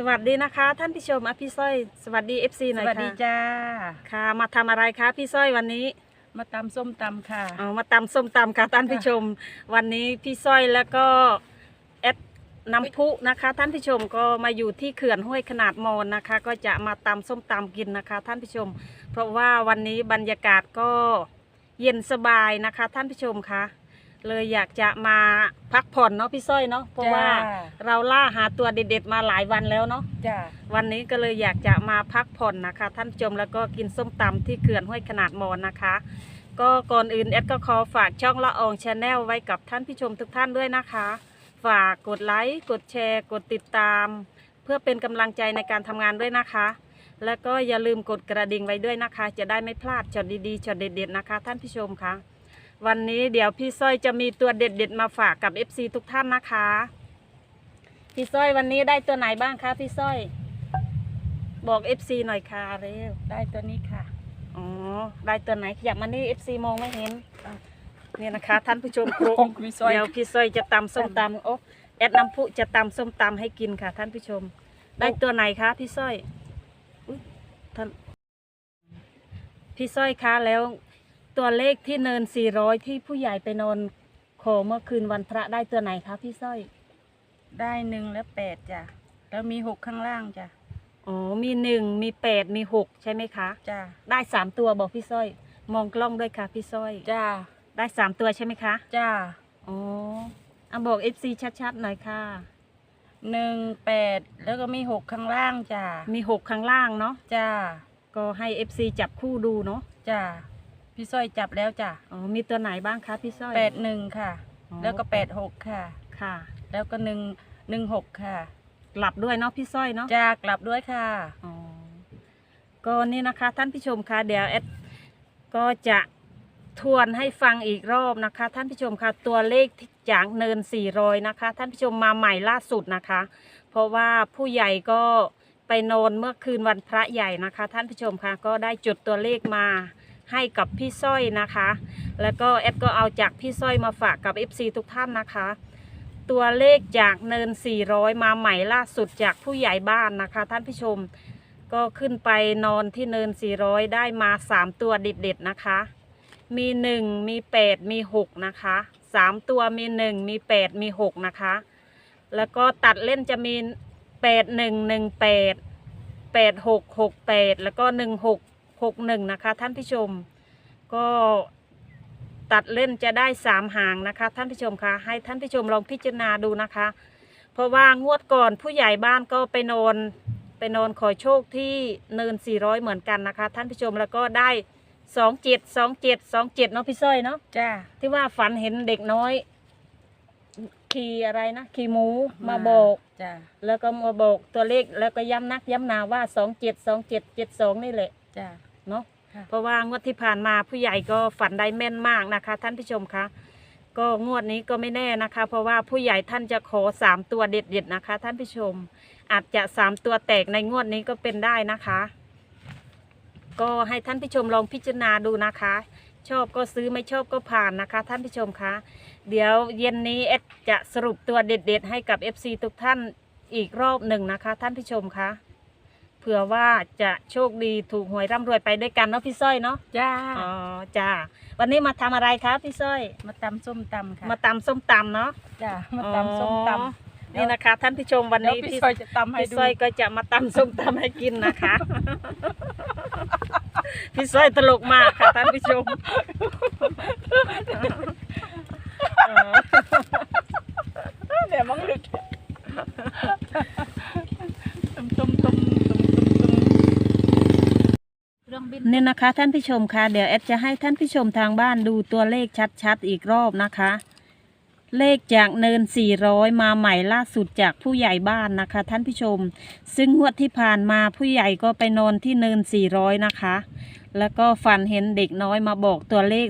สวัสดีนะคะ ท่านผู้ชมอะพี่สร้อยสวัสดี FC หสน่อยวัสค่ะดีจ้า ค่ะ มาทำอะไรคะพี่สร้อยวันนี้มาตำส้มตำค่ะ เอามาตำส้มตำค่ะท่านผู้ชม วันนี้พี่สร้อยแล้วก็แอดน้ำพุนะคะ ท่านผู้ชมก็มาอยู่ที่เขื่อนห้วยขนาดมอนนะคะ ก็จะมาตำส้มตำกินนะคะ ท่านผู้ชม เพราะว่าวันนี้บรรยากาศก็เย็นสบายนะคะ ท่านผู้ชมคะ เลยอยากจะมาพักผ่อนเนาะพี่สร้อยเนาะเพราะว่าจ้าเราล่าหาตัวเด็ดๆมาหลายวันแล้วเนาะจ้าวันนี้ก็เลยอยากจะมาพักผ่อนนะคะ ท่านผู้ชมแล้วก็กินส้มตำที่เขื่อนห้วยขนาดมอนนะคะ ก็ก่อนอื่นแอดก็ขอฝากช่องละอองชาแนลไว้กับท่านผู้ชมทุกท่านด้วยนะคะ ฝากกดไลค์กดแชร์ กดติดตาม เพื่อเป็นกำลังใจในการทำงานด้วยนะคะแล้วก็อย่าลืมกดกระดิ่งไว้ด้วยนะคะ จะได้ไม่พลาดช็อตดีๆช็อตเด็ดๆนะคะ ท่านผู้ชมคะ วันนี้เดี๋ยวพี่สร้อยจะมีตัวเด็ดๆมาฝากกับ FC ทุกท่านนะคะ พี่สร้อยวันนี้ได้ตัวไหนบ้างคะพี่สร้อย บอก FC หน่อยค่ะเร็วได้ตัวนี้ค่ะ อ๋อ ได้ตัวไหนขยับมานี่ FC มองไม่เห็นเนี่ยนะคะ ท่านผู้ชมครูของพี่สร้อย เดี๋ยวพี่สร้อยจะตำส้มตำโอ้แอดน้ำพุจะตำส้มตำให้กินค่ะ ท่านผู้ชม ได้ตัวไหนคะพี่สร้อยอุ๊ยท่านพี่สร้อยคะแล้ว ตัวเลขที่เนิน 400 ที่ผู้ใหญ่ไปนอนขอเมื่อคืนวันพระได้ตัวไหนคะพี่สร้อย ได้หนึ่งและแปดจ้ะ แล้วมีหกข้างล่างจ้ะ อ๋อ มีหนึ่งมีแปดมีหกใช่ไหมคะ จ้าได้สามตัวบอกพี่สร้อย มองกล้องด้วยค่ะพี่สร้อย จ้าได้สามตัวใช่ไหมคะ จ้าอ๋อเอาบอก FC ชัดๆหน่อยค่ะ หนึ่งแปดแล้วก็มีหกข้างล่างจ้ามีหกข้างล่างเนาะ จ้าก็ให้ FC จับคู่ดูเนาะ จ้า พี่สร้อยจับแล้วจ้ะอ๋อมีตัวไหนบ้างคะพี่สร้อยแปดหนึ่งค่ะ อ๋อแล้วก็แปดหกค่ะ ค่ะ แล้วก็หนึ่งหนึ่งหกค่ะกลับด้วยเนาะพี่สร้อยเนาะ จ้ากลับด้วยค่ะ อ๋อก็นี่นะคะท่านผู้ชมคะเดี๋ยวแอดก็จะทวนให้ฟังอีกรอบนะคะ ท่านผู้ชมคะตัวเลขที่จากเนิน 400 นะคะ ท่านผู้ชมมาใหม่ล่าสุดนะคะ เพราะว่าผู้ใหญ่ก็ไปนอนเมื่อคืนวันพระใหญ่นะคะ ท่านผู้ชมคะก็ได้จุดตัวเลขมา ให้กับพี่สร้อยนะคะ แล้วก็แอดก็เอาจากพี่สร้อยมาฝากกับ FC ทุกท่านนะคะ ตัวเลขจากเนิน 400 มาใหม่ล่าสุดจากผู้ใหญ่บ้านนะคะ ท่านผู้ชมก็ขึ้นไปนอนที่เนิน 400 ได้มา 3 ตัวเด็ดๆนะคะ มี 1 มี 8 มี 6 นะคะ 3 ตัวมี 1 มี 8 มี 6 นะคะ แล้วก็ตัดเล่นจะมี 8 1 1 8 8 6 6 8 แล้วก็ 1 6 6 1 นะคะ ท่านผู้ชม ก็ตัดเล่นจะได้ 3 หางนะคะ ท่านผู้ชมคะให้ท่านผู้ชมลองพิจารณาดูนะคะ เพราะว่างวดก่อนผู้ใหญ่บ้านก็ไปนอนไปนอนขอโชคที่เนิน 400 เหมือนกันนะคะ ท่านผู้ชมแล้วก็ได้27 27 27เนาะพี่สร้อยเนาะจ้าที่ว่าฝันเห็นเด็กน้อย ขี่อะไรนะขี่หมูมาบอกจ้าแล้วก็มาบอกตัวเลขแล้วก็ย้ำนักย้ำหนาว่า27 27 72นี่แหละจ้า เนาะค่ะ เพราะว่างวดที่ผ่านมาผู้ใหญ่ก็ฝันได้แม่นมากนะคะ ท่านผู้ชมคะก็งวดนี้ก็ไม่แน่นะคะ เพราะว่าผู้ใหญ่ท่านจะขอสามตัวเด็ดๆนะคะ ท่านผู้ชม อาจจะสามตัวแตกในงวดนี้ก็เป็นได้นะคะ ก็ให้ท่านผู้ชมลองพิจารณาดูนะคะ ชอบก็ซื้อไม่ชอบก็ผ่านนะคะ ท่านผู้ชมคะ เดี๋ยวเย็นนี้เอดจะสรุปตัวเด็ด ๆ ให้กับ FC ทุกท่านอีกรอบหนึ่งนะคะ ท่านผู้ชมคะ เผื่อว่าจะโชคดีถูกหวยร่ำรวยไปด้วยกันเนาะพี่สร้อยเนาะจ้าอ๋อจ้าวันนี้มาทำอะไรคะพี่สร้อย มาตำส้มตำค่ะมาตำส้มตำเนาะจ้ามาตำส้มตอ๋อำนี่นะคะ ท่านผู้ชมวันแล้วนี้พี่พี่ซอยจะตำให้พี่ดูสร้อยก็จะมาตำส้มตำให้กินนะคะ พี่สร้อยตลกมากค่ะท่านผู้ชมอ๋อเดี๋ยวมันหลุดต้มต้มต้ม เนินนี่นะคะท่านผู้ชมคะเดี๋ยวแอดจะให้ท่านผู้ชมทางบ้านดูตัวเลขชัดๆอีกรอบนะคะ เลขจากเนิน 400 มาใหม่ล่าสุดจากผู้ใหญ่บ้านนะคะ ท่านผู้ชม ซึ่งงวดที่ผ่านมาผู้ใหญ่ก็ไปนอนที่เนิน 400 นะคะ แล้วก็ฝันเห็นเด็กน้อยมาบอกตัวเลข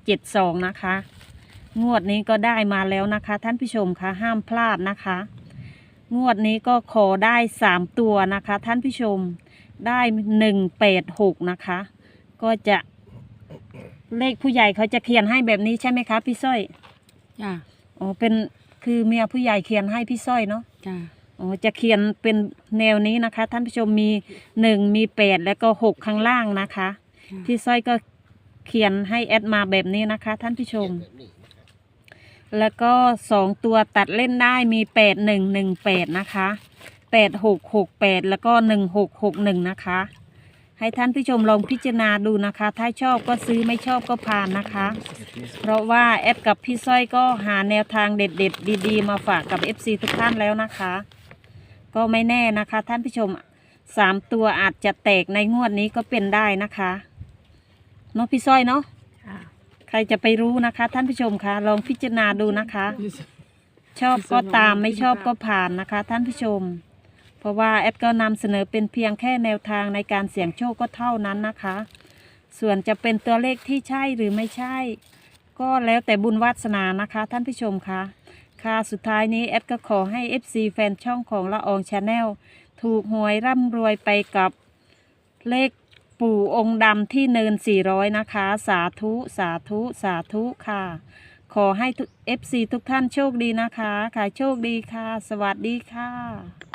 2772 นะคะ งวดนี้ก็ได้มาแล้วนะคะ ท่านผู้ชมคะห้ามพลาดนะคะ งวดนี้ก็ขอได้ 3 ตัวนะคะ ท่านผู้ชม ได้หนึ่งแปดหกนะคะ ก็จะเลขผู้ใหญ่เขาจะเขียนให้แบบนี้ใช่ไหมคะพี่สร้อยจ้าอ๋อเป็นคือเมียผู้ใหญ่เขียนให้พี่สร้อยเนาะจ้าออ๋อจะเขียนเป็นแนวนี้นะคะ ท่านผู้ชมมีหนึ่งมีแปดแล้วก็หกข้างล่างนะคะ พี่สร้อยก็เขียนให้แอดมาแบบนี้นะคะ ท่านผู้ชม แล้วก็สองตัวตัดเล่นได้มีแปดหนึ่งหนึ่งแปดนะคะ แปดหกหกแปดแล้วก็หนึ่งหกหกหนึ่งนะคะ ให้ท่านผู้ชมลองพิจารณาดูนะคะ ถ้าชอบก็ซื้อไม่ชอบก็ผ่านนะคะ เพราะว่าแอดกับพี่สร้อยก็หาแนวทางเด็ดๆ ดีๆ มาฝากกับ FC ทุกท่านแล้วนะคะ ก็ไม่แน่นะคะ ท่านผู้ชมสามตัวอาจจะแตกในงวดนี้ก็เป็นได้นะคะเนาะพี่สร้อยเนาะค่ะใครจะไปรู้นะคะ ท่านผู้ชมคะลองพิจารณาดูนะคะ ชอบก็ตามไม่ชอบก็ผ่านนะคะ ท่านผู้ชมเพ ราะว่าแอดก็นำเสนอเป็นเพียงแค่แนวทางในการเสี่ยงโชคก็เท่านั้นนะคะ ส่วนจะเป็นตัวเลขที่ใช่หรือไม่ใช่ ก็แล้วแต่บุญวาสนานะคะท่านผู้ชมคะค่ะสุดท้ายนี้แอดก็ขอให้ FC แฟนช่องของละอองชาแนลถูกหวยร่ำรวยไปกับเลขปู่องค์ดำที่เนิน 400 นะคะ สาธุสาธุสาธุค่ะ ขอให้ FC ทุกท่านโชคดีนะคะค่ะโชคดีค่ะ สวัสดีค่ะ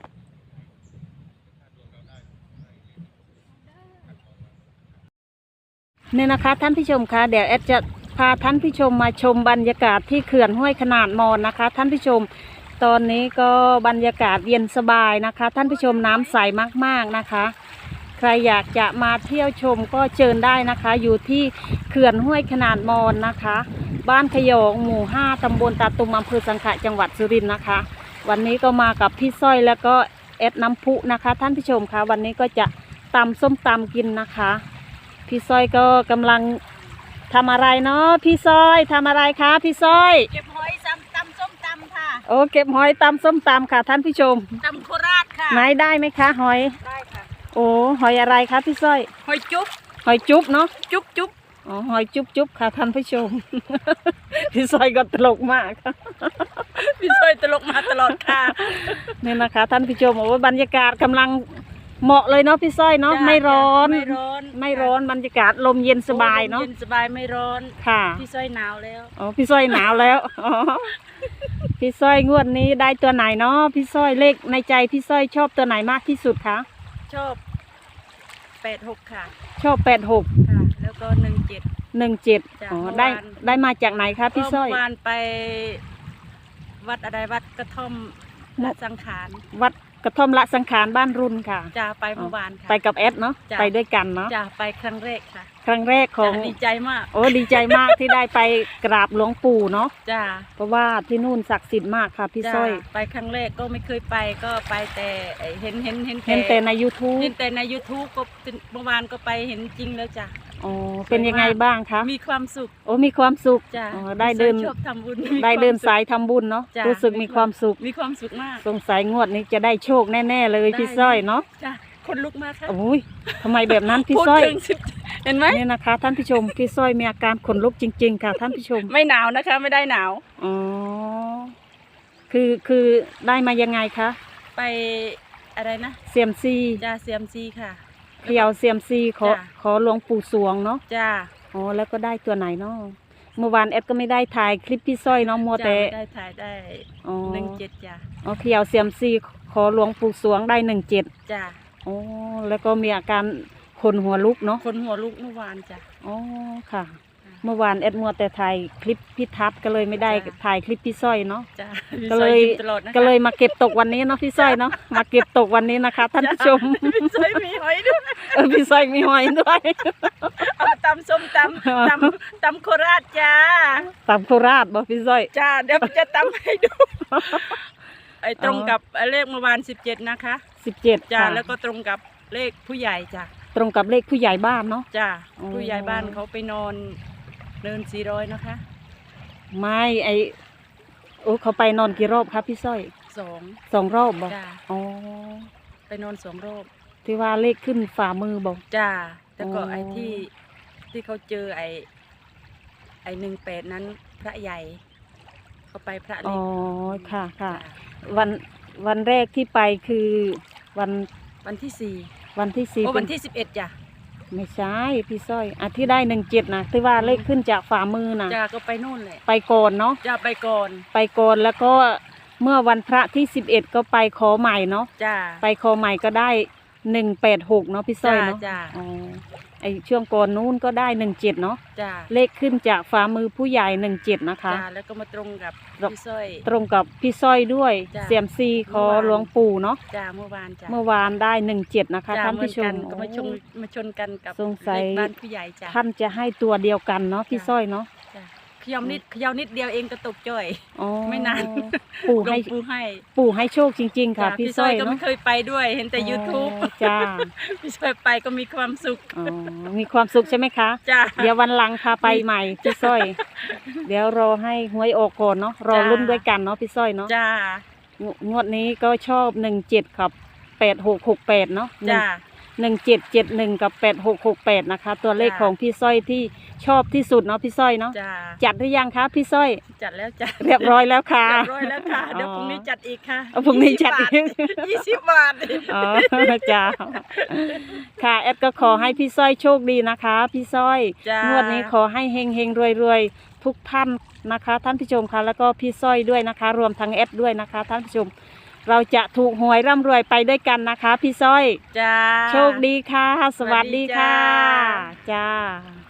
เนี่ยนะคะท่านผู้ชมคะเดี๋ยวแอดจะพาท่านผู้ชมมาชมบรรยากาศที่เขื่อนห้วยขนาดมอนนะคะ ท่านผู้ชม ตอนนี้ก็บรรยากาศเย็นสบายนะคะ ท่านผู้ชมน้ำใสมากๆนะคะ ใครอยากจะมาเที่ยวชมก็เชิญได้นะคะ อยู่ที่เขื่อนห้วยขนาดมอนนะคะ บ้านขยองหมู่ห้าตำบลตาตุมอำเภอสังขะจังหวัดสุรินทร์นะคะ วันนี้ก็มากับพี่สร้อยแล้วก็แอดน้ำพุนะคะ ท่านผู้ชมคะวันนี้ก็จะตำส้มตำกินนะคะ พี่สร้อยก็กำลังทำอะไรเนาะพี่สร้อยทำอะไรคะพี่สร้อย เก็บหอยซ้ำตำส้มตำค่ะโอ้เก็บหอยตำส้มตำค่ะท่านผู้ชมตำโคราชค่ะไหนได้ไหมคะหอย ได้ค่ะโอ้หอยอะไรคะพี่สร้อย หอยจุ๊บหอยจุ๊บเนาะจุ๊บจุ๊บอ๋อหอยจุ๊บจุ๊บค่ะท่านผู้ชม พี่สร้อยก็ตลกมากค่ะพี่ซอยตลกมาตลอดค่ะนี่นะคะ ท่านผู้ชมโอ้บรรยากาศกำลัง เหมาะเลยเนาะพี่สร้อยเนาะจ้ะไม่ร้อน ไม่ร้อนไม่ร้อนบรรยากาศลมเย็นสบายเนาะโอ้เย็นสบายไม่ร้อน ค่ะพี่ซอยหนาวแล้ว อ๋อพี่สร้อยหนาวแล้วอ๋อพี่สร้อยงวดนี้ได้ตัวไหนเนาะพี่สร้อยเลขในใจพี่สร้อยชอบตัวไหนมากที่สุดคะชอบแปดหกค่ะ ชอบแปดหกค่ะ แล้วก็หนึ่งเจ็ด หนึ่งเจ็ดจ้ะอ๋อเมื่อวาน ได้ได้มาจากไหนคะพี่สร้อย เมื่อวานไป วัดอะไรวัดกระท่อมเมื่ละอสังขารวัด กระท่อมละสังขารบ้านรุนค่ะจะไปเมื่อวานค่ะ ไปกับแอดเนาะจ้ะ ไปด้วยกันเนาะจะไปครั้งแรกค่ะครั้งแรกของจ้ะดีใจมากโอ้ดีใจมากที่ได้ไปกราบหลวงปู่เนาะจ้าเพราะว่าที่นู่นศักดิ์สิทธิ์มากค่ะพี่จ้ะสร้อย ไปครั้งแรกก็ไม่เคยไปก็ไปแต่เห็นเห็นเห็นเห็นแต่ใน YouTube เห็นแต่ใน YouTube ก็เมื่อวานก็ไปเห็นจริงแล้วจ้ะ อ๋อเป็นยังไงบ้างคะมีความสุขโอ้มีความสุขจ้ะอ๋อได้เดินชอบทำบุญได้เดินมีควมสายทำบุญเนาะจ้ะ รู้สึกมีความสุข มีความสุขมาก สงสัยงวดนี้จะได้โชคแน่ๆเลยได้พี่สร้อยเนาะจ้ะคนลุกมากค่ะโอ้ยทำไมแบบนั้นพี่พูดสร้อยถึงสิบเห็นไหมนี่นะคะ ท่านผู้ชมพี่สร้อยมีอาการขนลุกจริง ๆ ค่ะ ท่านผู้ชมไม่หนาวนะคะ ไม่ได้หนาว อ๋อคือคือได้มายังไงคะไปอะไรนะเซียมซีจ้าเซียมซีค่ะ เขย่าเซียมซีขอจ้ะ ขอหลวงปู่สวงเนาะจ้าอ๋อแล้วก็ได้ตัวไหนเนาะเมื่อวานแอดก็ไม่ได้ถ่ายคลิปพี่สร้อยเนาะมัวจ้าแต่ได้ถ่ายได้อ๋อหนึ่งเจ็ดจ้าอ๋อเขย่าเซียมซีขอหลวงปู่สวงได้หนึ่งเจ็ดจ้าอ๋อแล้วก็มีอาการขนหัวลุกเนาะคนหัวลุกเมื่อวานจ้ะอ๋อค่ะ เมื่อวานแอดมัวแต่ถ่ายคลิปพี่ทัศน์ก็เลยไม่ได้จ้ะ ถ่ายคลิปพี่สร้อยเนาะ จ้าก็เลยพี่ซอมตลอดนะคะก็เลยมาเก็บตกวันนี้เนาะพี่สร้อยเนาะมาเก็บตกวันนี้นะคะ ท่านผู้ชมพี่ซอยมีหอยด้วยเออพี่สร้อยมีหอยด้วยเอาตำส้มตำตำตำโคราชจ้า ตามโคราชบอกพี่สร้อย จ้า เดี๋ยวจะตำให้ดู ไอ้ตรงกับเลขเมื่อวานสิบเจ็ดนะคะ สิบเจ็ดจ้า ค่ะแล้วก็ตรงกับเลขผู้ใหญ่จ้า ตรงกับเลขผู้ใหญ่บ้านเนาะ จ้า อ๋อ ผู้ใหญ่บ้านเขาไปนอน เนินสี่ร้อยนะคะ ไม่ไอโอ้เขาไปนอนกี่รอบครับพี่สร้อยสองสองรอบบอกจ้าอ๋อไปนอนสองรอบที่ว่าเลขขึ้นฝ่ามือบอก จ้าแล้วก็อ๋อ ไอ้ที่ที่เขาเจอไอ้ไอ้หนึ่งแปดนั้นพระใหญ่ เขาไปพระอ๋เล็อกค่ะค่ะ จ้าวันวันแรกที่ไปคือวันวันที่สี่วันที่สี่โอ้เป็วันที่สิบเอ็ดจ้ะ ไม่ใช่พี่สร้อยอะที่ได้หนึ่งเจ็ดนะที่ว่าเลขขึ้นจากฝ่ามือนะจ้าก็ไปนู่นแหละไปก่อนเนาะจ้าไปก่อน ไปก่อนแล้วก็เมื่อวันพระที่สิบเอ็ดก็ไปขอใหม่เนาะจ้าไปขอใหม่ก็ได้ หนึ่งแปดหกเนาะพี่สร้อยเนาะจ้าจ้าอ๋อไอช่วงก่อนนู้นก็ได้หนึ่งเจ็ดเนาะจ้าเลขขึ้นจากฝ่ามือผู้ใหญ่หนึ่งเจ็ดนะคะ จ้าแล้วก็มาตรงกับครับพี่สร้อย ตรงกับพี่สร้อยด้วยจ้ะเสียมซีขอเมื่อวาน หลวงปู่เนาะจ้าเมื่อวานจ้าเมื่อวานได้หนึ่งเจ็ดนะคะจ้าท่านเหมือผู้นชกัมนก็มาชนมาชนกันกับสงสัย เลขบ้านผู้ใหญ่จ้า ท่านจะให้ตัวเดียวกันเนาะพี่จ้ะ สร้อยเนาะ จ้าขยำนิดขยำนิดเดียวเองก็ตกจ่อย อ๋อไม่นาน ปู่หลวให้งปู่ให้ปู่ให้โชคจริง ๆ ค่ะ จ้ะพี่พี่สสร้ร้ออยยก็เนาะไม่เคยไปด้วย เห็นแต่ YouTube อ๋อจ้าพี่สร้อยไปก็มีความสุขอ๋อมีความสุขใช่ไหมคะ จ้าเดี๋ยววันหลังพาไปใหม่พี่สร้อย เดี๋ยวรอให้หวยออกก่อนเนาะรอจ้ะรุ่นด้วยกันเนาะพี่สร้อยเนาะจ้างวงวดนี้ก็ชอบหนึ่งเจ็ดกับแปดหกหกแปดเนาะจ้า หนึ่งเจ็ดเจ็ดหนึ่งกับแปดหกหกแปดนะคะ ตัวเลขจ้ะ ของพี่สร้อยที่ ชอบที่สุดเนาะพี่สร้อยเนาะจ้าจัดหรือยังคะพี่สร้อย จัดแล้วจ้าเรียบร้อยแล้วค่ะ เรียบร้อยแล้วค่ะ เดี๋ยวอ๋อพรุ่งนี้จัดอีกค่ะเอาพรุ่งนี้จัดอีกยี่สิบบาท อ๋อจ้าค่ะแอดก็ขอให้พี่สร้อยโชคดีนะคะ พี่สร้อยจ้างวดนี้ขอให้เฮงเฮงรวยรวยๆ ทุกท่านนะคะ ท่านผู้ชมค่ะแล้วก็พี่สร้อยด้วยนะคะ รวมทั้งแอดด้วยนะคะ ท่านผู้ชม เราจะถูกหวยร่ำรวยไปด้วยกันนะคะ พี่สร้อย จ้า โชคดีค่ะ สวัสดีค่ะสวัสดีจ้าจ้า